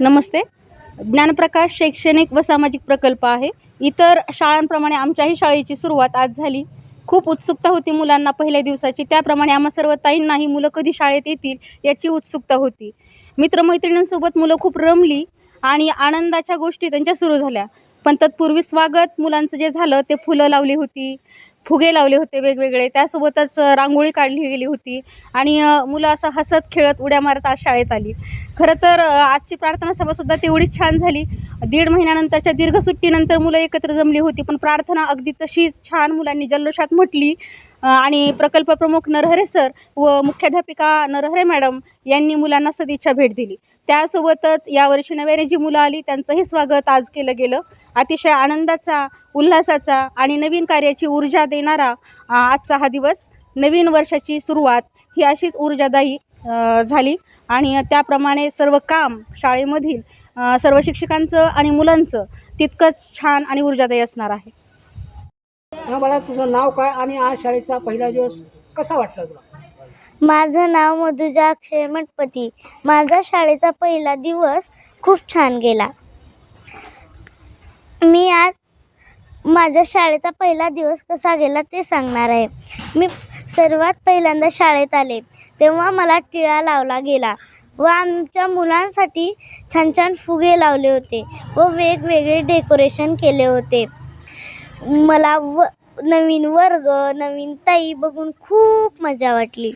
नमस्ते. ज्ञानप्रकाश शैक्षणिक व सामाजिक प्रकल्प आहे. इतर शाळांप्रमाणे आमच्याही शाळेची सुरुवात आज झाली. खूप उत्सुकता होती मुलांना पहिल्या दिवसाची. त्याप्रमाणे आम्हा सर्व ताईंनाही मुलं कधी शाळेत येतील याची उत्सुकता होती. मित्रमैत्रिणींसोबत मुलं खूप रमली आणि आनंदाच्या गोष्टी त्यांच्या सुरू झाल्या. पण तत्पूर्वी स्वागत मुलांचं जे झालं ते फुलं लावली होती. फुगे लावले होते वेगवेगळे. त्यासोबतच रांगोळी काढली गेली होती आणि मुलं असं हसत खेळत उड्या मारत आज शाळेत आली. खरं तर आजची प्रार्थना सभासुद्धा तेवढीच छान झाली. दीड महिन्यानंतरच्या दीर्घ सुट्टीनंतर मुलं एकत्र जमली होती पण प्रार्थना अगदी तशीच छान मुलांनी जल्लोषात म्हटली. आणि प्रकल्प प्रमुख नरहरे सर व मुख्याध्यापिका नरहरे मॅडम यांनी मुलांना सदिच्छा भेट दिली. त्यासोबतच यावर्षी नव्याने जी मुलं आली त्यांचंही स्वागत आज केलं गेलं. अतिशय आनंदाचा उल्हासाचा आणि नवीन कार्याची ऊर्जा देणारा आजचा हा दिवस नवीन वर्षाची सुरुवात ही अशीच ऊर्जादायी झाली. आणि त्याप्रमाणे सर्व काम शाळेमधील सर्व शिक्षकांचं आणि मुलांचं तितकंच छान आणि ऊर्जादायी असणार आहे. हा बाळा तुझं नाव काय आणि आज शाळेचा पहिला दिवस कसा वाटला तुला? माझं नाव मधुजा अक्षय मठपती माझा शाळेचा पहिला दिवस खूप छान गेला. मी आज माझ्या शाळेचा पहिला दिवस कसा गेला ते सांगणार आहे. मी सर्वात पहिल्यांदा शाळेत आले तेव्हा मला टिळा लावला गेला व आमच्या मुलांसाठी छान छान फुगे लावले होते व वेगवेगळे डेकोरेशन केले होते. मला व नवीन वर्ग नवीन ताई बघून खूप मजा वाटली.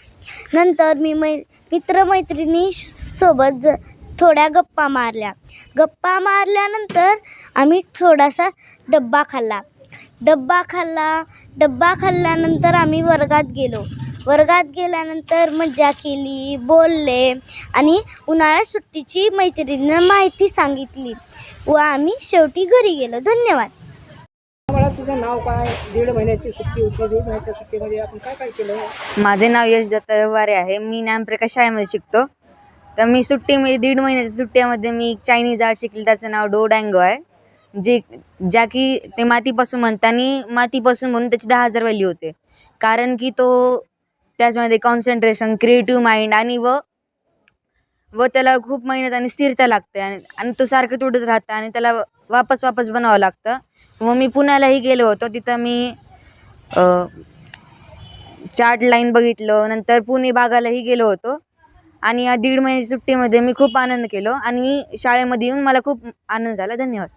नंतर मी मै मित्रमैत्रिणी सोबत ज थोड्या गप्पा मारल्या. गप्पा मारल्यानंतर आम्ही थोडासा डब्बा खाल्ला. डब्बा खाल्ला. डब्बा खाल्ल्यानंतर आम्ही वर्गात गेलो. वर्गात गेल्यानंतर मजा केली बोलले आणि उन्हाळ्यात सुट्टीची मैत्रिणींना माहिती सांगितली व आम्ही शेवटी घरी गेलो. धन्यवाद. बाळा तुझं नाव काय? दीड महिन्याची सुट्टी होती. दीड महिन्याच्या सुट्टीमध्ये आपण काय काय केलं? माझे नाव यश दत्ता व्यवहारे आहे. मी ज्ञानप्रकाश शाळेमध्ये शिकतो. तर मी सुट्टी म्हणजे दीड महिन्याच्या सुट्ट्यामध्ये मी चायनीज आर्ट शिकली. त्याचं नाव डो डँगो आहे. जे ज्या की ते मातीपासून म्हणतानी मातीपासून म्हणून त्याची दहा हजार व्हॅल्यू होते. कारण की तो त्याचमध्ये कॉन्सन्ट्रेशन क्रिएटिव्ह माइंड आणि व व त्याला खूप मेहनत आणि स्थिरता लागते. आणि आणि तो सारखं तुटत राहतं आणि त्याला वापस वापस बनावं लागतं. मग मी पुण्यालाही गेलो होतो. तिथं मी चार्ट लाईन बघितलं. नंतर पुणे भागालाही गेलो होतो. आणि या दीड महिन्याच्या सुट्टीमध्ये मी खूप आनंद केलो आणि शाळेमध्ये येऊन मला खूप आनंद झाला. धन्यवाद.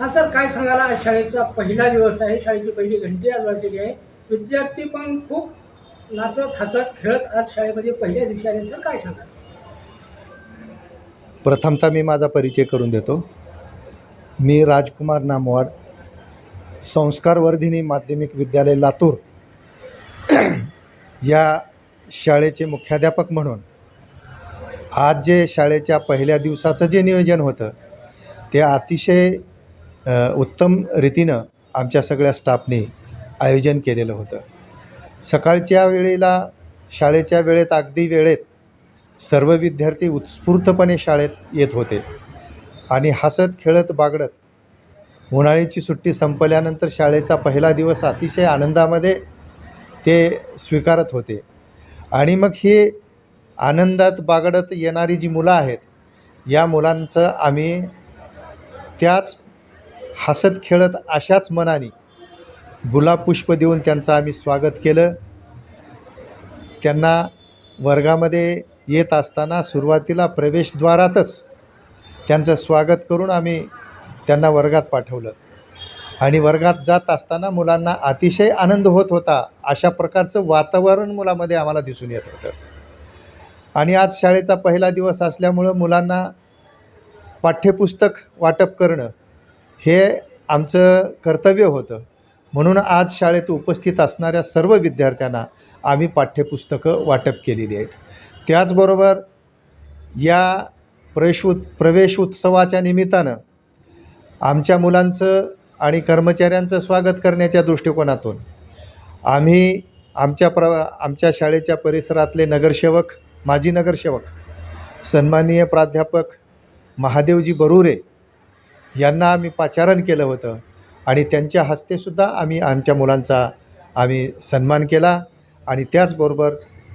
हा सर काय सांगायला आज शाळेचा पहिला दिवस आहे. शाळेची पहिली घंटी आज वाजलेली आहे. विद्यार्थी पण खूप नाचत हसत खेळत आज शाळेमध्ये पहिल्या दिवशी आले. सर काय सांगाल? प्रथमतः मी माझा परिचय करून देतो. मी राजकुमार नामवाड संस्कारवर्धिनी माध्यमिक विद्यालय लातूर. या शाळेचे मुख्याध्यापक म्हणून. आज जे शाळेच्या पहिल्या दिवसाचं जे नियोजन होतं ते अतिशय उत्तम रीतीनं आमच्या सगळ्या स्टाफने आयोजन केलेलं होतं. सकाळच्या वेळेला शाळेच्या वेळेत अगदी वेळेत सर्व विद्यार्थी उत्स्फूर्तपणे शाळेत येत होते आणि हसत खेळत बागडत उन्हाळ्याची सुट्टी संपल्यानंतर शाळेचा पहिला दिवस अतिशय आनंदामध्ये ते स्वीकारत होते. आणि मग हे आनंदात बागडत येणारी जी मुलं आहेत या मुलांचं आम्ही त्याच हसत खेळत अशाच मनाने गुलाब पुष्प देऊन त्यांचं आम्ही स्वागत केलं. त्यांना वर्गामध्ये येत असताना सुरुवातीला प्रवेशद्वारातच त्यांचं स्वागत करून आम्ही त्यांना वर्गात पाठवलं. आणि वर्गात जात असताना मुलांना अतिशय आनंद होत होता. अशा प्रकारचं वातावरण मुलामध्ये आम्हाला दिसून येत होतं. आणि आज शाळेचा पहिला दिवस असल्यामुळं मुलांना पाठ्यपुस्तक वाटप करणं हे आमचं कर्तव्य होतं. म्हणून आज शाळेत उपस्थित असणाऱ्या सर्व विद्यार्थ्यांना आम्ही पाठ्यपुस्तकं वाटप केलेली आहेत. त्याचबरोबर या प्रवेश प्रवेश उत्सवाच्या निमित्तानं आमच्या मुलांचं आणि कर्मचाऱ्यांचं स्वागत करण्याच्या दृष्टिकोनातून. आम्ही आमच्या प्र आमच्या शाळेच्या परिसरातले नगरसेवक माजी नगरसेवक सन्माननीय प्राध्यापक महादेवजी बरुरे यांना आम्ही पाचारण केलं होतं आणि त्यांच्या हस्तेसुद्धा आम्ही आमच्या मुलांचा आम्ही सन्मान केला आणि त्याचबरोबर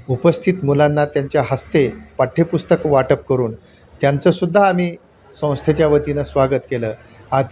उपस्थित मुलांना त्यांच्या हस्ते पाठ्यपुस्तक वाटप करून त्यांचंसुद्धा आम्ही संस्थेच्या वतीनं स्वागत केलं. अति